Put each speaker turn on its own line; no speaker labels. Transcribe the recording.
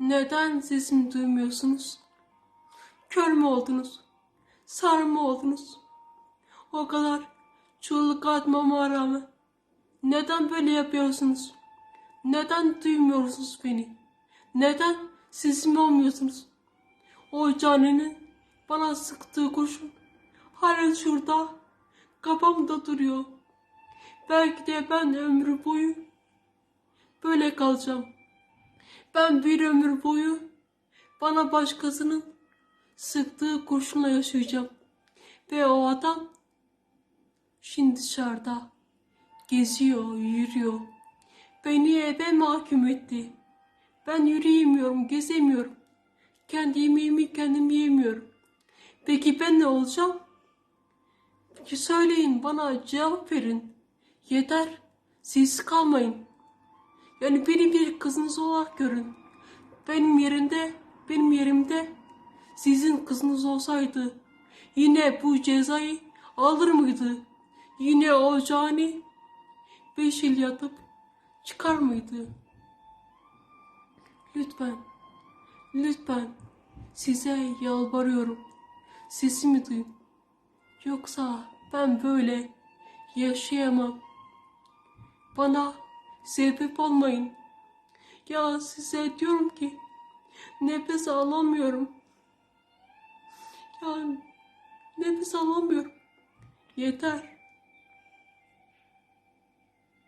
Neden sesimi duymuyorsunuz? Kör mü oldunuz? Sar mı oldunuz? O kadar çığlık atmama rağmen neden böyle yapıyorsunuz? Neden duymuyorsunuz beni? Neden sesimi olmuyorsunuz? O caninin bana sıktığı kurşun hala şurada kafamda duruyor. Belki de ben ömrü boyu böyle kalacağım. Ben bir ömür boyu bana başkasının sıktığı kurşunla yaşayacağım. Ve o adam şimdi dışarıda geziyor, yürüyor. Beni eve mahkum etti. Ben yürüyemiyorum, gezemiyorum. Kendi yemeğimi kendim yiyemiyorum. Peki ben ne olacağım? Peki söyleyin bana cevap verin. Yeter. Siz kalmayın. Yani beni bir kızınız olarak görün. Benim yerimde, benim yerimde sizin kızınız olsaydı yine bu cezayı alır mıydı? Yine o cani beş yıl yatıp çıkar mıydı? Lütfen, lütfen size yalvarıyorum. Sesimi duyun. Yoksa ben böyle yaşayamam. Bana sebep olmayın. Ya size diyorum ki nefes alamıyorum. Ya nefes alamıyorum. Yeter.